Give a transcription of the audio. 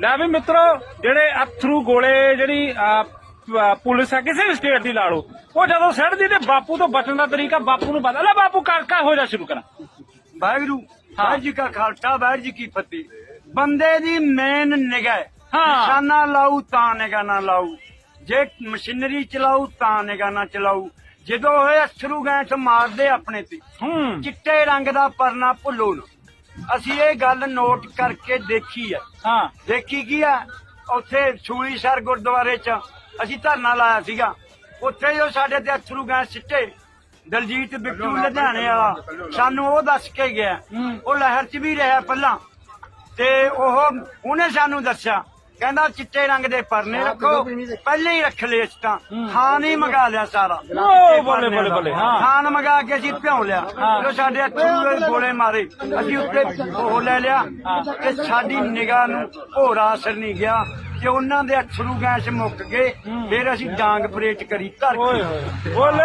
ਲੈ ਵੀ ਮਿੱਤਰੋ ਜਿਹੜੇ ਅਥਰੂ ਗੋਲੇ ਜਿਹੜੀ ਪੁਲਿਸ ਆ ਕਿਸੇ ਵੀ ਸਟੇਟ ਦੀ ਲਾ ਲਓ ਉਹ ਜਦੋਂ ਸੜਦੀ ਤੇ ਬਾਪੂ ਤੋਂ ਬਚਣ ਦਾ ਤਰੀਕਾ ਬਾਪੂ ਨੂੰ ਪਤਾ। ਲੈ ਬਾਪੂ ਕਾਕਾ ਹੋ ਜਾ ਸ਼ੁਰੂ ਕਰਾਂ। ਵਾਹਿਗੁਰੂ ਵਾਹਿਗੁਰੂ ਜੀ ਕਾ ਖਾਲਸਾ ਵਾਹਿਗੁਰੂ ਜੀ ਕੀ ਫਤਿਹ। ਬੰਦੇ ਦੀ ਮੇਨ ਨਿਗਾਹ ਹਾਂ। ਨਿਸ਼ਾਨਾ ਲਾਊ ਤਾਂ ਨਿਗਾਹ ਨਾ ਲਾਊ। ਜੇ ਮਸ਼ੀਨਰੀ ਚਲਾਊ ਤਾਂ ਨਿਗਾਹ ਨਾ ਚਲਾਊ। ਜਦੋਂ ਇਹ ਅਥਰੂ ਗੈਸ ਮਾਰਦੇ ਆਪਣੇ ਤੇ ਚਿੱਟੇ ਰੰਗ ਦਾ ਪਰਨਾ ਭੁੱਲੋ ਨਾ। ਅਸੀਂ ਇਹ ਗੱਲ ਨੋਟ ਕਰਕੇ ਦੇਖੀ ਹੈ ਹਾਂ। ਦੇਖੀ ਕੀ ਆ? ਉੱਥੇ ਸੂਈਸਰ ਗੁਰਦੁਆਰੇ 'ਚ ਅਸੀਂ ਧਰਨਾ ਲਾਇਆ ਸੀਗਾ। ਉੱਥੇ ਜੋ ਸਾਡੇ ਤੇ ਅਥਰੂ ਗੈਸ ਸਿੱਟੇ। ਦਲਜੀਤ ਬਿੱਟੂ ਲੁਧਿਆਣੇ ਵਾਲਾ। ਸਾਨੂੰ ਉਹ ਦੱਸ ਕੇ ਗਿਆ। ਉਹ ਲਹਿਰ 'ਚ ਵੀ ਰਿਹਾ ਪਹਿਲਾਂ। ਤੇ ਉਹ ਉਹਨੇ ਸਾਨੂੰ ਦੱਸਿਆ। ਕਹਿੰਦਾ ਚਿੱਟੇ ਰੰਗ ਦੇ ਪਰਨੇ ਰੱਖੋ। ਪਹਿਲੇ ਹੀ ਰੱਖ ਲਏ ਤਾਂ। ਖਾਨ ਹੀ ਮੰਗਾ ਲਿਆ ਸਾਰਾ। ਓ, ਬੱਲੇ, ਬੱਲੇ, ਬੱਲੇ। ਖਾਨ ਮੰਗਾ ਕੇ ਅਸੀਂ ਭਿਉਂ ਲਿਆ। ਜਦੋਂ ਸਾਡੇ ਅਥਰੂ ਗੋਲੇ ਮਾਰੇ ਅਸੀਂ ਉੱਤੇ ਉਹ ਲੈ ਲਿਆ ਤੇ ਸਾਡੀ ਨਿਗਾਹ ਨੂੰ ਭੋਰਾ ਅਸਰ ਨਹੀਂ ਗਿਆ ਤੇ ਉਹਨਾਂ ਦੇ ਅਥਰੂ ਗੈਸ ਮੁੱਕ ਗਏ। ਫਿਰ ਅਸੀਂ ਡਾਂਗ ਪਰੇਟ ਕਰੀ ਧਰ ਕੇ ਬੋਲੇ।